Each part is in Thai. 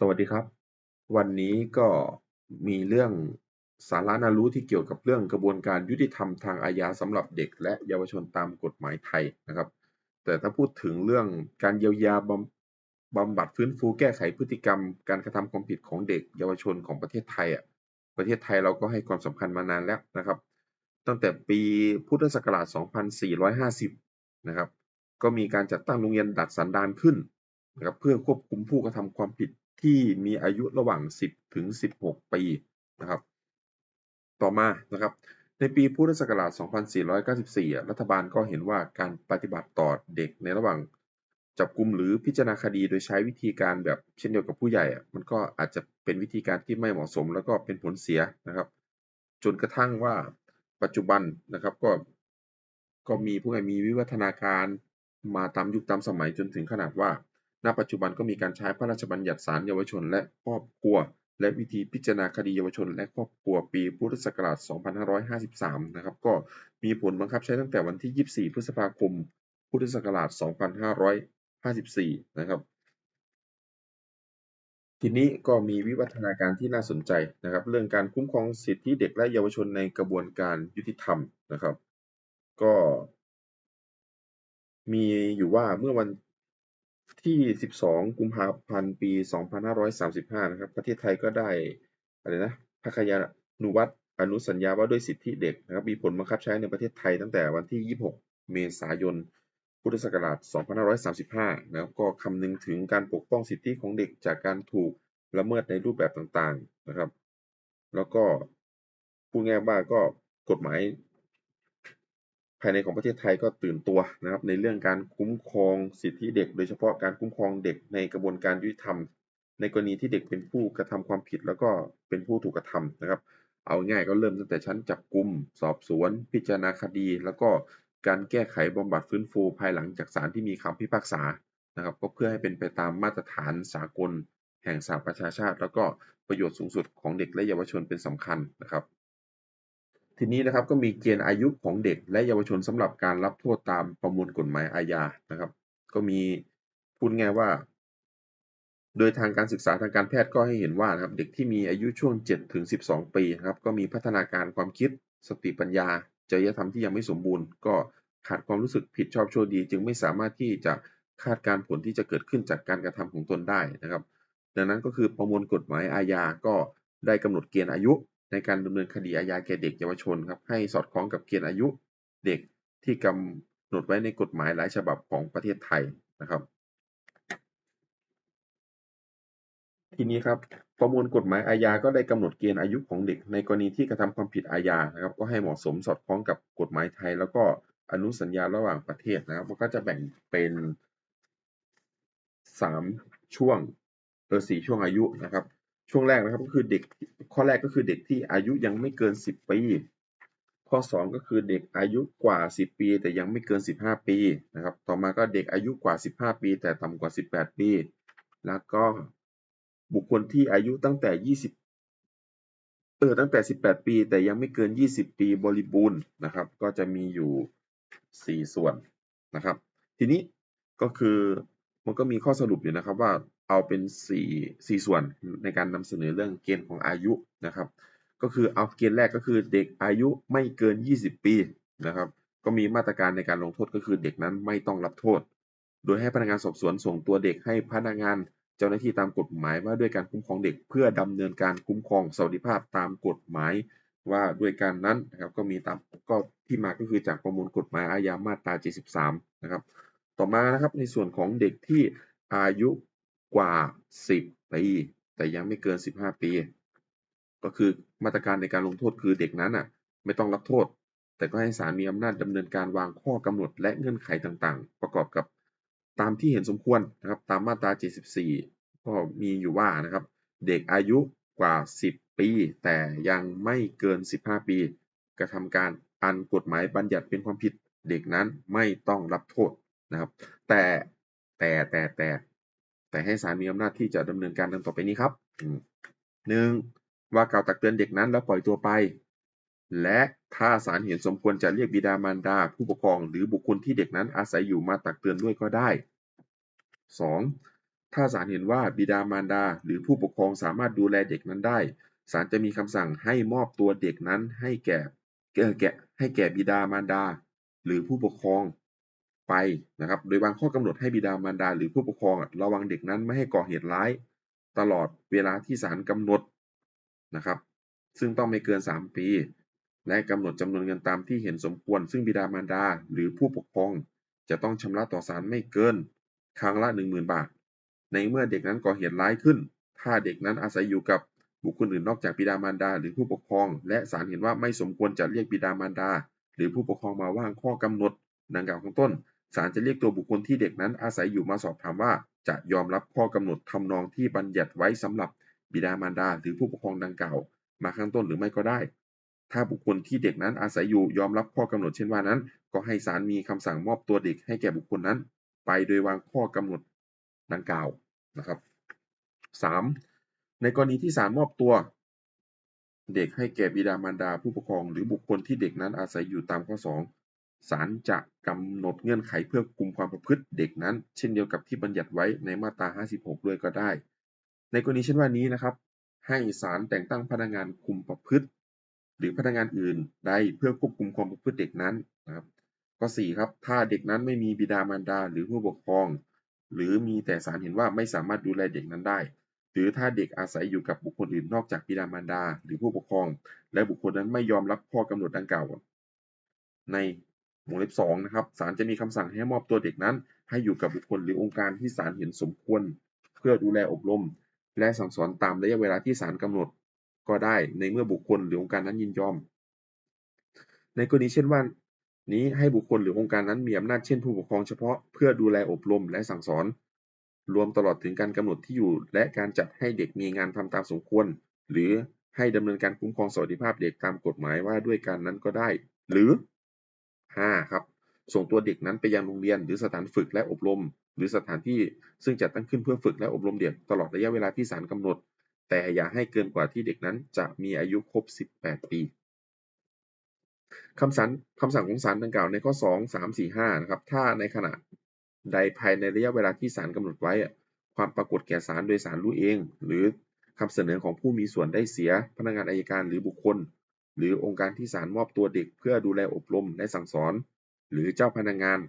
สวัสดีครับ วันนี้ก็มีเรื่องสาระน่ารู้ที่เกี่ยวกับเรื่องกระบวนการยุติธรรมทางอาญาสำหรับเด็ก และเยาวชนตามกฎหมายไทยนะครับ แต่ถ้าพูดถึงเรื่องการเยียวยาบำบำบัดฟื้นฟูแก้ไขพฤติกรรม การกระทำความผิดของเด็ก เยาวชนของประเทศไทยอะประเทศไทยเราก็ให้ความสำคัญมานานแล้วนะครับ ตั้งแต่ปีพุทธศักราช 2450 นะครับ ก็มีการจัดตั้งโรงเรียนดัดสันดานขึ้นนะครับเพื่อควบคุมผู้กระทำความผิด ที่มีอายุระหว่าง 10 ถึง 16 ปีนะครับ ต่อมานะครับ ในปีพุทธศักราช 2494 รัฐบาลก็เห็นว่าการปฏิบัติต่อเด็กในระหว่างจับกลุมหรือพิจารณาคดีโดยใช้วิธีการแบบเช่นเดียวกับผู้ใหญ่ มันก็อาจจะเป็นวิธีการที่ไม่เหมาะสม แล้วก็เป็นผลเสียนะครับ จนกระทั่งว่าปัจจุบันนะครับก็ก็มีผู้ใหญ่มีวิวัฒนาการมาตามยุคตามสมัยจนถึงขนาดว่า ณ ปัจจุบันก็มีการใช้พระราชบัญญัติศาลเยาวชนและครอบครัว และวิธีพิจารณาคดีเยาวชน และครอบครัวปีพุทธศักราช 2553 นะครับ ก็มีผลบังคับใช้ตั้งแต่วันที่ 24 พฤษภาคม พุทธศักราช 2554 นะครับ ทีนี้ก็มีวิวัฒนาการที่น่าสนใจนะครับ เรื่องการคุ้มครองสิทธิเด็กและเยาวชนในกระบวนการยุติธรรมนะครับ ก็มีอยู่ว่าเมื่อวัน ที่ 12 กุมภาพันธ์ ปี 2535 นะครับ ประเทศไทยก็ได้อะไรนะพระคยานุวัตรอนุสัญญาว่าด้วยสิทธิเด็กนะครับ มีผลบังคับใช้ในประเทศไทยตั้งแต่วันที่ 26 เมษายน พุทธศักราช 2535 นะครับ ก็คำนึงถึงการปกป้องสิทธิของเด็กจากการถูกละเมิดในรูปแบบต่างๆ นะครับ แล้วก็พูดง่ายว่าก็กฎหมาย ภายในของประเทศไทยก็ตื่นตัวนะครับ ในเรื่องการคุ้มครองสิทธิเด็ก โดยเฉพาะการคุ้มครองเด็กในกระบวนการยุติธรรม ในกรณีที่เด็กเป็นผู้กระทำความผิดแล้วก็เป็นผู้ถูกกระทำนะครับ เอาง่ายก็เริ่มตั้งแต่ชั้นจับกลุ่มสอบสวน พิจารณาคดี แล้วก็การแก้ไขบำบัดฟื้นฟูภายหลังจากศาลที่มีคำพิพากษานะครับ ก็เพื่อให้เป็นไปตามมาตรฐานสากล แห่งสหประชาชาติ แล้วก็ประโยชน์สูงสุดของเด็กและเยาวชนเป็นสำคัญนะครับ ทีนี้นะครับก็มีเกณฑ์อายุของเด็ก และเยาวชนสำหรับการรับโทษตามประมวลกฎหมายอาญานะครับ ก็มีพูดง่ายว่า โดยทางการศึกษาทางการแพทย์ก็ให้เห็นว่านะครับเด็กที่มีอายุช่วง7ถึง12 ปีนะครับก็มีพัฒนาการความคิด สติปัญญาจริยธรรมที่ยังไม่สมบูรณ์ ก็ขาดความรู้สึกผิดชอบชั่วดี จึงไม่สามารถที่จะคาดการผลที่จะเกิดขึ้นจากการกระทำของตนได้นะครับ ดังนั้นก็คือประมวลกฎหมายอาญาก็ได้กำหนดเกณฑ์อายุ ในการดำเนินคดีอาญาแก่เด็กเยาวชนครับให้สอดคล้องกับเกณฑ์อายุเด็กที่กำหนดไว้ในกฎหมายหลายฉบับของประเทศไทยนะครับ ทีนี้ครับประมวลกฎหมายอาญาก็ได้กำหนดเกณฑ์อายุของเด็ก ในกรณีที่กระทำความผิดอาญานะครับ ก็ให้เหมาะสมสอดคล้องกับกฎหมายไทย แล้วก็อนุสัญญาระหว่างประเทศนะครับ มันก็จะแบ่งเป็นสามช่วงเออสี่ช่วงอายุนะครับ ช่วงแรกนะครับก็คือเด็กข้อแรกก็คือเด็กที่อายุยังไม่เกิน 10 ปี ข้อ 2 ก็คือเด็กอายุกว่า 10 ปี แต่ยังไม่เกิน 15 ปีนะครับ ต่อมาก็เด็กอายุกว่า 15 ปี แต่ต่ำกว่า 18 ปี แล้วก็บุคคลที่อายุตั้งแต่ 20เออตั้งแต่ 18 ปี แต่ยังไม่เกิน 20 ปีบริบูรณ์นะครับ ก็จะมีอยู่ 4 ส่วนนะครับ ทีนี้ก็คือมันก็มีข้อสรุปอยู่นะครับว่า เอาเป็น 4 4 ส่วนในการนำเสนอเรื่องเกณฑ์ของอายุนะครับ ก็คือเอาเกณฑ์แรกก็คือเด็กอายุไม่เกิน 20 ปีนะครับ ก็มีมาตรการในการลงโทษก็คือเด็กนั้นไม่ต้องรับโทษ โดยให้พนักงานสอบสวนส่งตัวเด็กให้พนักงานเจ้าหน้าที่ตามกฎหมายว่าด้วยการคุ้มครองเด็กเพื่อดำเนินการคุ้มครองสวัสดิภาพตามกฎหมายว่าด้วยการนั้นนะครับก็มีตามก็ที่มาก็คือจากประมวลกฎหมายอาญามาตรา 73 นะครับ ต่อมานะครับในส่วนของเด็กที่อายุ กว่า 10 ปี แต่ยังไม่เกิน 15 ปี ก็คือมาตรการในการลงโทษคือเด็กนั้นอะ ไม่ต้องรับโทษ แต่ก็ให้ศาลมีอำนาจดำเนินการวางข้อกำหนดและเงื่อนไขต่างๆ ประกอบกับตามที่เห็นสมควรนะครับ ตามมาตรา 74 ก็มีอยู่ว่านะครับ เด็กอายุกว่า 10 ปี แต่ยังไม่เกิน 15 ปี กระทำการอันกฎหมายบัญญัติเป็นความผิด เด็กนั้นไม่ต้องรับโทษนะครับ แต่แต่แต่แต่ แต่ให้ศาลมีอำนาจที่จะดำเนินการดังต่อไปนี้ครับหนึ่งว่ากล่าวตักเตือนเด็กนั้นแล้วปล่อยตัวไป และถ้าศาลเห็นสมควรจะเรียกบิดามารดา ผู้ปกครองหรือบุคคลที่เด็กนั้นอาศัยอยู่มาตักเตือนด้วยก็ได้ 2. ถ้าศาลเห็นว่าบิดามารดา หรือผู้ปกครองสามารถดูแลเด็กนั้นได้ศาลจะมีคำสั่งให้มอบตัวเด็กนั้นให้แก่แก่ให้แก่บิดามารดา หรือผู้ปกครอง ไปนะครับ โดยวางข้อกำหนดให้บิดามารดาหรือผู้ปกครองระวังเด็กนั้นไม่ให้ก่อเหตุร้าย ตลอดเวลาที่ศาลกำหนดนะครับ ซึ่งต้องไม่เกิน 3 ปี และกำหนดจำนวนเงินตามที่เห็นสมควร ซึ่งบิดามารดาหรือผู้ปกครอง จะต้องชำระต่อศาลไม่เกิน ครั้งละ 10,000 บาท ในเมื่อเด็กนั้นก่อเหตุร้ายขึ้น ถ้าเด็กนั้นอาศัยอยู่กับบุคคลอื่นนอกจากบิดามารดา หรือผู้ปกครอง และศาลเห็นว่าไม่สมควรจะเรียกบิดามารดา หรือผู้ปกครองมาว่างข้อกำหนดดังกล่าวข้างต้น ศาลจะเรียกตัวบุคคลที่เด็กนั้นอาศัยอยู่มาสอบถามว่า จะยอมรับข้อกำหนดทำนองที่บัญญัติไว้สำหรับบิดามารดาหรือผู้ปกครองดังกล่าว มาข้างต้นหรือไม่ก็ได้ ถ้าบุคคลที่เด็กนั้นอาศัยอยู่ยอมรับข้อกำหนดเช่นว่านั้น ก็ให้ศาลมีคำสั่งมอบตัวเด็กให้แก่บุคคลนั้น ไปโดยวางข้อกำหนดดังกล่าวนะครับ 3. ในกรณีที่ศาลมอบตัว เด็กให้แก่บิดามารดาผู้ปกครอง หรือบุคคลที่เด็กนั้นอาศัยอยู่ตามข้อ 2 ศาลจะกำหนดเงื่อนไขเพื่อคุมความประพฤติเด็กนั้น เช่นเดียวกับที่บัญญัติไว้ในมาตรา 56 ด้วยก็ได้ ในกรณีเช่นว่านี้นะครับ ให้ศาลแต่งตั้งพนักงานคุมประพฤติ หรือพนักงานอื่นใดเพื่อควบคุมความประพฤติเด็กนั้นนะครับข้อ4ครับ ถ้าเด็กนั้นไม่มีบิดามารดาหรือผู้ปกครอง หรือมีแต่ศาลเห็นว่าไม่สามารถดูแลเด็กนั้นได้ หรือถ้าเด็กอาศัยอยู่กับบุคคลอื่นนอกจากบิดามารดา หรือผู้ปกครอง และบุคคลนั้นไม่ยอมรับข้อกำหนดดังกล่าว ใน วงเล็บ2นะครับศาลจะมีคำสั่งให้มอบตัวเด็กนั้น ให้อยู่กับบุคคลหรือองค์การที่ศาลเห็นสมควร เพื่อดูแลอบรม และสั่งสอนตามระยะเวลาที่ศาลกำหนด ก็ได้ในเมื่อบุคคลหรือองค์การนั้นยินยอม ในกรณีเช่นว่านี้ให้บุคคลหรือองค์การนั้นมีอำนาจเช่นผู้ปกครองเฉพาะเพื่อดูแลอบรมและสั่งสอน รวมตลอดถึงการกำหนดที่อยู่ และการจัดให้เด็กมีงานทำตามสมควร หรือให้ดำเนินการคุ้มครองสวัสดิภาพเด็กตามกฎหมายว่าด้วยการนั้นก็ได้ หรือ 5. ครับส่งตัวเด็กนั้นไปยังโรงเรียน หรือสถานฝึกและอบรม หรือสถานที่ซึ่งจัดตั้งขึ้นเพื่อฝึกและอบรมเด็กตลอดระยะเวลาที่ศาลกำหนด แต่อย่าให้เกินกว่าที่เด็กนั้นจะมีอายุครบ 18 ปีคำสั่งคำสั่งของศาลดังกล่าวในข้อ 2 3 4 5นะครับถ้าในขณะใดภายในระยะเวลาที่ศาลกำหนดไว้ ความปรากฏแก่ศาลโดยศาลรู้เอง หรือคำเสนอของผู้มีส่วนได้เสียพนักงานอัยการหรือบุคคล หรือองค์การที่ศาลมอบตัวเด็กเพื่อดูแลอบรมและสั่งสอน หรือเจ้าพนักงาน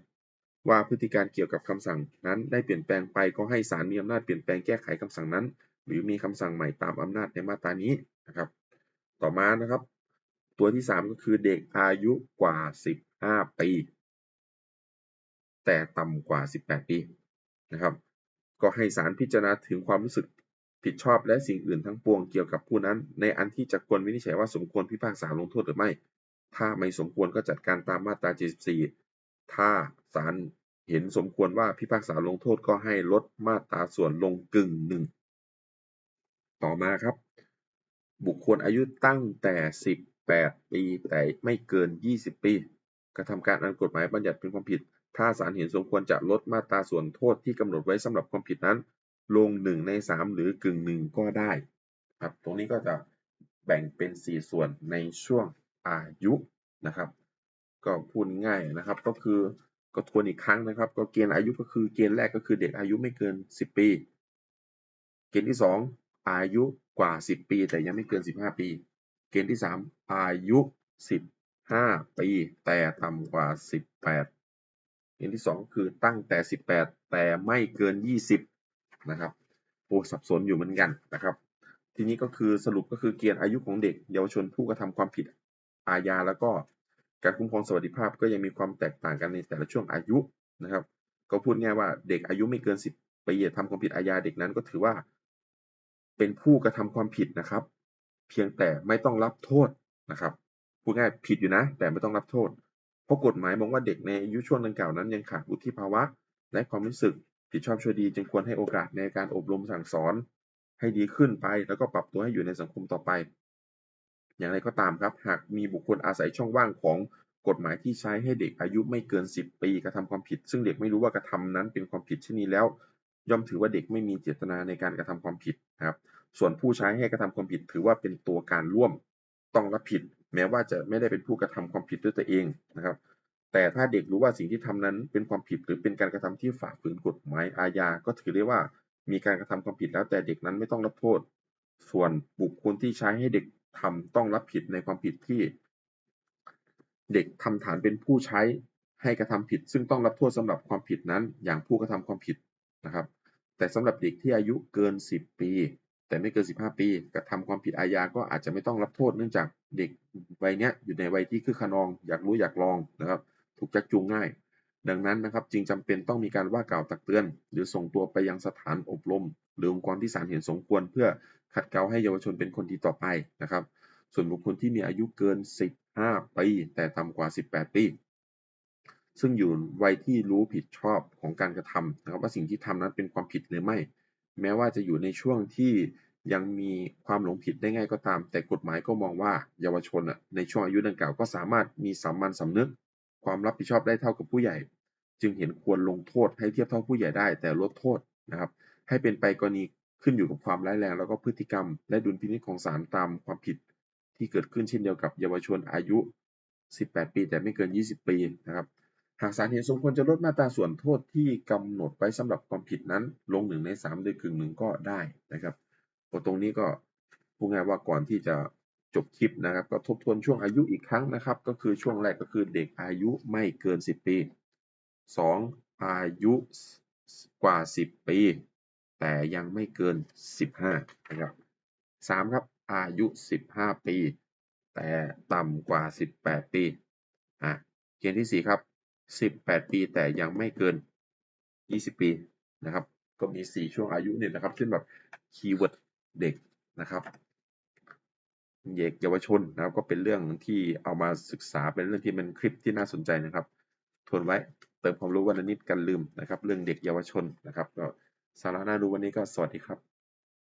ว่าพฤติการเกี่ยวกับคำสั่งนั้นได้เปลี่ยนแปลงไปก็ให้ศาลมีอำนาจเปลี่ยนแปลงแก้ไขคำสั่งนั้น หรือมีคำสั่งใหม่ตามอำนาจในมาตรานี้นะครับ ต่อมานะครับ ตัวที่ 3 ก็คือเด็กอายุกว่า 15 ปี แต่ต่ำกว่า 18 ปีนะครับ ก็ให้ศาลพิจารณาถึงความรู้สึก ผิดชอบและสิ่งอื่นทั้งปวงเกี่ยวกับผู้นั้น ในอันที่จะควรวินิจฉัยว่าสมควรพิพากษาลงโทษหรือไม่ ถ้าไม่สมควรก็จัดการตามมาตรา 74 ถ้าศาลเห็นสมควรว่าพิพากษาลงโทษก็ให้ลดมาตราส่วนลงกึ่งหนึ่ง ต่อมาครับ บุคคลอายุตั้งแต่ 18 ปีแต่ไม่เกิน 20 ปี กระทำการอันกฎหมายบัญญัติเป็นความผิด ถ้าศาลเห็นสมควรจะลดมาตราส่วนโทษที่กำหนดไว้สำหรับความผิดนั้น ลง 1 ใน 3 หรือกึ่งหนึ่งก็ได้ครับ ตรงนี้ก็จะแบ่งเป็น 4 ส่วนในช่วงอายุนะครับ ก็พูดง่ายนะครับ ก็คือก็ทวนอีกครั้งนะครับ ก็เกณฑ์อายุก็คือเกณฑ์แรกก็คือเด็กอายุไม่เกิน 10 ปี เกณฑ์ที่ 2 อายุกว่า 10 ปี แต่ยังไม่เกิน 15 ปี เกณฑ์ที่ 3 อายุ 15 ปี แต่ต่ำกว่า 18เกณฑ์ที่ 2 คือตั้งแต่ 18 แต่ไม่เกิน 20 นะครับโอ้สับสนอยู่เหมือนกันนะครับ ทีนี้ก็คือสรุปก็คือเกณฑ์อายุของเด็ก เยาวชนผู้กระทำความผิดอาญาแล้วก็การคุ้มครองสวัสดิภาพก็ยังมีความแตกต่างกันในแต่ละช่วงอายุนะครับ ก็พูดง่ายว่าเด็กอายุไม่เกิน 10ปีทำความผิดอาญาเด็กนั้นก็ถือว่า เป็นผู้กระทำความผิดนะครับ เพียงแต่ไม่ต้องรับโทษนะครับพูดง่ายผิดอยู่นะ แต่ไม่ต้องรับโทษ เพราะกฎหมายมองว่าเด็กในอายุช่วงดังกล่าวนั้นยังขาดวุฒิภาวะ และความรู้สึก ผิดชอบชั่วดีจึงควรให้โอกาสในการอบรมสั่งสอน ให้ดีขึ้นไป แล้วก็ปรับตัวให้อยู่ในสังคมต่อไป อย่างไรก็ตามครับ หากมีบุคคลอาศัยช่องว่างของกฎหมายที่ใช้ให้เด็กอายุไม่เกิน 10 ปีกระทำความผิด ซึ่งเด็กไม่รู้ว่ากระทำนั้นเป็นความผิดเช่นนี้แล้ว ย่อมถือว่าเด็กไม่มีเจตนาในการกระทำความผิดนะครับ ส่วนผู้ใช้ให้กระทำความผิด ถือว่าเป็นตัวการร่วมต้องรับผิด แม้ว่าจะไม่ได้เป็นผู้กระทำความผิดด้วยตัวเองนะครับ แต่ถ้าเด็กรู้ว่าสิ่งที่ทำนั้นเป็นความผิดหรือเป็นการกระทำที่ฝ่าฝืนกฎหมายอาญา ก็ถือได้ว่ามีการกระทำความผิดแล้วแต่เด็กนั้นไม่ต้องรับโทษ ส่วนบุคคลที่ใช้ให้เด็กทำต้องรับผิดในความผิดที่ เด็กทำฐานเป็นผู้ใช้ให้กระทำผิด ซึ่งต้องรับโทษสำหรับความผิดนั้น อย่างผู้กระทำความผิดนะครับ แต่สำหรับเด็กที่อายุเกิน 10 ปี แต่ไม่เกิน 15 ปี กระทำความผิดอาญาก็อาจจะไม่ต้องรับโทษเนื่องจากเด็กวัยนี้อยู่ในวัยที่คึกขนอง อยากรู้อยากลองนะครับ ถูกชักจูงง่าย ดังนั้นนะครับจึงจำเป็นต้องมีการว่ากล่าวตักเตือน หรือส่งตัวไปยังสถานอบรม หรือองค์กรที่ศาลเห็นสมควร เพื่อขัดเกลาให้เยาวชนเป็นคนดีต่อไปนะครับ ส่วนบุคคลที่มีอายุเกิน 15 ปี แต่ต่ำกว่า 18 ปี ซึ่งอยู่วัยที่รู้ผิดชอบของการกระทำนะครับว่าสิ่งที่ทำนั้นเป็นความผิดหรือไม่ แม้ว่าจะอยู่ในช่วงที่ยังมีความหลงผิดได้ง่ายก็ตาม แต่กฎหมายก็มองว่าเยาวชนน่ะในช่วงอายุดังกล่าวก็สามารถมีสามัญสำนึก ความรับผิดชอบได้เท่ากับผู้ใหญ่ จึงเห็นควรลงโทษให้เทียบเท่าผู้ใหญ่ได้ แต่ลดโทษนะครับ ให้เป็นไปกรณีขึ้นอยู่กับความร้ายแรง แล้วก็พฤติกรรม และดุลพินิจของศาลตามความผิดที่เกิดขึ้นเช่นเดียวกับเยาวชนอายุ 18 ปี แต่ไม่เกิน 20 ปีนะครับ หากศาลเห็นสมควรจะลดมาตราส่วนโทษที่กำหนดไว้สำหรับความผิดนั้น ลง1ใน3โดยกึ่งหนึ่งก็ได้นะครับตรงนี้ก็พูดง่ายว่าก่อนที่จะ จบคลิปนะครับ ก็ทบทวนช่วงอายุอีกครั้งนะครับ ก็คือช่วงแรกก็คือเด็กอายุไม่เกิน 10 ปี 2. อายุกว่า 10 ปี แต่ยังไม่เกิน 15นะครับ 3. ครับอายุ 15 ปี แต่ต่ำกว่า 18 ปีอะเกณฑ์ที่ 4 ครับ 18 ปีแต่ยังไม่เกิน 20 ปีนะครับ ก็มี 4 ช่วงอายุเนี่ยนะครับขึ้นแบบคีย์เวิร์ดเด็กนะครับ เด็กเยาวชนนะครับ ก็เป็นเรื่องที่เอามาศึกษาเป็นเรื่องที่เป็นคลิปที่น่าสนใจนะครับ ทวนไว้เติมความรู้วันนิดกันลืมนะครับ เรื่องเด็กเยาวชนนะครับก็สาระน่ารู้วันนี้ก็สวัสดีครับ